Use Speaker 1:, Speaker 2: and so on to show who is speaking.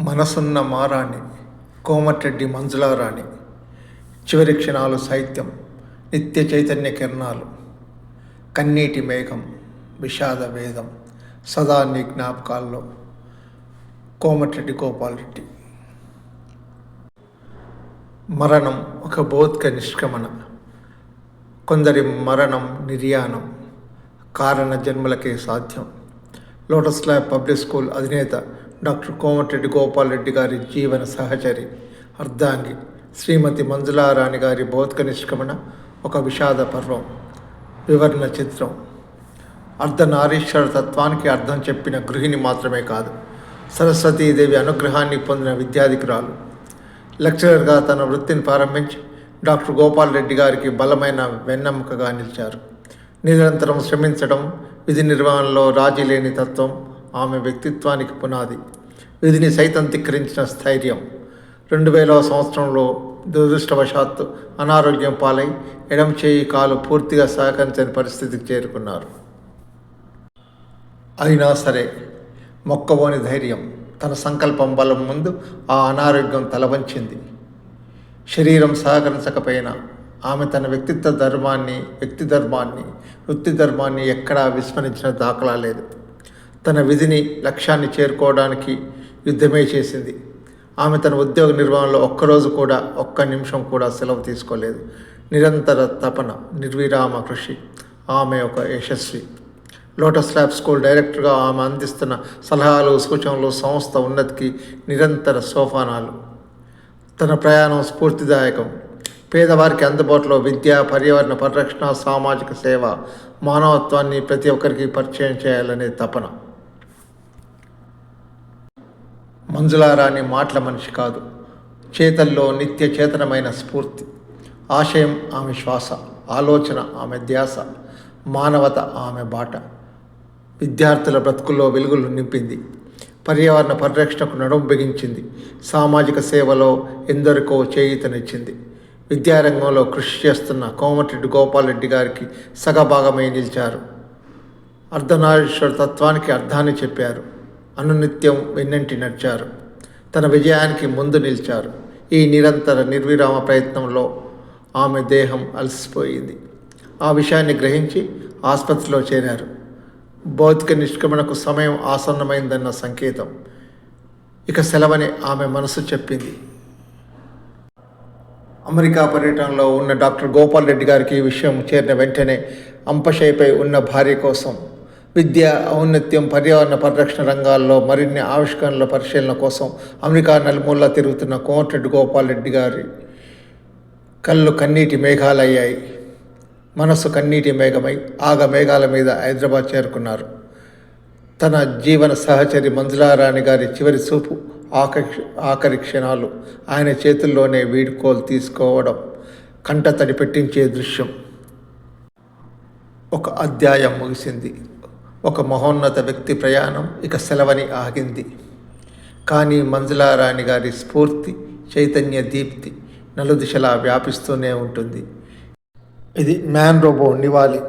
Speaker 1: మనసున్న మారాణి కోమటిరెడ్డి మంజులారాణి. చివరి క్షణాలు సాహిత్యం నిత్య చైతన్య కిరణాలు. కన్నీటి మేఘం విషాద వేదం సదా నీ జ్ఞాపకాల్లో. కోమటిరెడ్డి గోపాలరెడ్డి. మరణం ఒక భౌతిక నిష్క్రమణ. కొందరి మరణం నిర్యాణం. కారణ జన్మలకే సాధ్యం. లోటస్ ల్యాబ్ పబ్లిక్ స్కూల్ అధినేత డాక్టర్ కోమటిరెడ్డి గోపాలరెడ్డి గారి జీవన సహచరి అర్ధాంగి శ్రీమతి మంజులారాణి గారి భౌతిక నిష్క్రమణ ఒక విషాద పర్వం. వివరణ చిత్రం. అర్ధనారీశ్వర తత్వానికి అర్థం చెప్పిన గృహిణి మాత్రమే కాదు సరస్వతీదేవి అనుగ్రహాన్ని పొందిన విద్యాధికురాలు. లెక్చరర్గా తన వృత్తిని ప్రారంభించి డాక్టర్ గోపాల్ రెడ్డి గారికి బలమైన వెన్నెముకగా నిలిచారు. నిరంతరం శ్రమించడం విధి నిర్వహణలో రాజీ లేని తత్వం ఆమె వ్యక్తిత్వానికి పునాది. విధిని సైతం తిక్కరించిన స్థైర్యం. రెండు వేలవ సంవత్సరంలో దురదృష్టవశాత్తు అనారోగ్యం పాలై ఎడం చేయి కాలు పూర్తిగా సహకరించని పరిస్థితికి చేరుకున్నారు. అయినా సరే మొక్కబోని ధైర్యం తన సంకల్పం బలం ముందు ఆ అనారోగ్యం తలవంచింది. శరీరం సహకరించకపోయినా ఆమె తన వ్యక్తిత్వ ధర్మాన్ని వ్యక్తి ధర్మాన్ని వృత్తి ధర్మాన్ని ఎక్కడా విస్మరించిన దాఖలా లేదు. తన విధిని లక్ష్యాన్ని చేరుకోవడానికి యుద్ధమే చేసింది. ఆమె తన ఉద్యోగ నిర్వహణలో ఒక్కరోజు కూడా ఒక్క నిమిషం కూడా సెలవు తీసుకోలేదు. నిరంతర తపన నిర్విరామ కృషి ఆమె ఒక యశస్వి. లోటస్ ల్యాబ్ స్కూల్ డైరెక్టర్గా ఆమె అందిస్తున్న సలహాలు సూచనలు సంస్థ ఉన్నతికి నిరంతర సోపానాలు. తన ప్రయాణం స్ఫూర్తిదాయకం. పేదవారికి అందుబాటులో విద్య పర్యావరణ పరిరక్షణ సామాజిక సేవ మానవత్వాన్ని ప్రతి ఒక్కరికి పరిచయం చేయాలనే తపన. మంజులారాణి మాటల మనిషి కాదు. చేతల్లో నిత్య చేతనమైన స్ఫూర్తి. ఆశయం ఆమె శ్వాస ఆలోచన ఆమె ధ్యాస మానవత ఆమె బాట. విద్యార్థుల బ్రతుకుల్లో వెలుగులు నింపింది. పర్యావరణ పరిరక్షణకు నడుం బిగించింది. సామాజిక సేవలో ఎందరికో చేయూతనిచ్చింది. విద్యారంగంలో కృషి చేస్తున్న కోమటిరెడ్డి గోపాలరెడ్డి గారికి సగభాగమై నిలిచారు. అర్ధనారీశ్వర తత్వానికి అర్థాన్ని చెప్పారు. అనునిత్యం వెన్నంటి నడిచారు. తన విజయానికి ముందు నిలిచారు. ఈ నిరంతర నిర్విరామ ప్రయత్నంలో ఆమె దేహం అలసిపోయింది. ఆ విషయాన్ని గ్రహించి ఆసుపత్రిలో చేరారు. భౌతిక నిష్క్రమణకు సమయం ఆసన్నమైందన్న సంకేతం. ఇక సెలవని ఆమె మనసు చెప్పింది. అమెరికా పర్యటనలో ఉన్న డాక్టర్ గోపాల్ రెడ్డి గారికి ఈ విషయం చేరిన వెంటనే అంపశయ్యపై ఉన్న భార్య కోసం విద్య ఔన్నత్యం పర్యావరణ పరిరక్షణ రంగాల్లో మరిన్ని ఆవిష్కరణల పరిశీలన కోసం అమెరికా నలుమూల తిరుగుతున్న కోమటిరెడ్డి గోపాలరెడ్డి గారి కళ్ళు కన్నీటి మేఘాలయ్యాయి. మనసు కన్నీటి మేఘమై ఆగ మేఘాల మీద హైదరాబాద్ చేరుకున్నారు. తన జీవన సహచరి మంజులారాణి గారి చివరి చూపు ఆకక్ష ఆఖరి క్షణాలు ఆయన చేతుల్లోనే వీడుకోలు తీసుకోవడం కంట తడి పెట్టించే దృశ్యం. ఒక అధ్యాయం ముగిసింది. ఒక మహోన్నత వ్యక్తి ప్రయాణం ఇక సెలవని ఆగింది. కానీ మంజులారాణి గారి స్ఫూర్తి చైతన్య దీప్తి నలుదిశలా వ్యాపిస్తూనే ఉంటుంది. ఇది మ్యాన్ రోబో నివాలి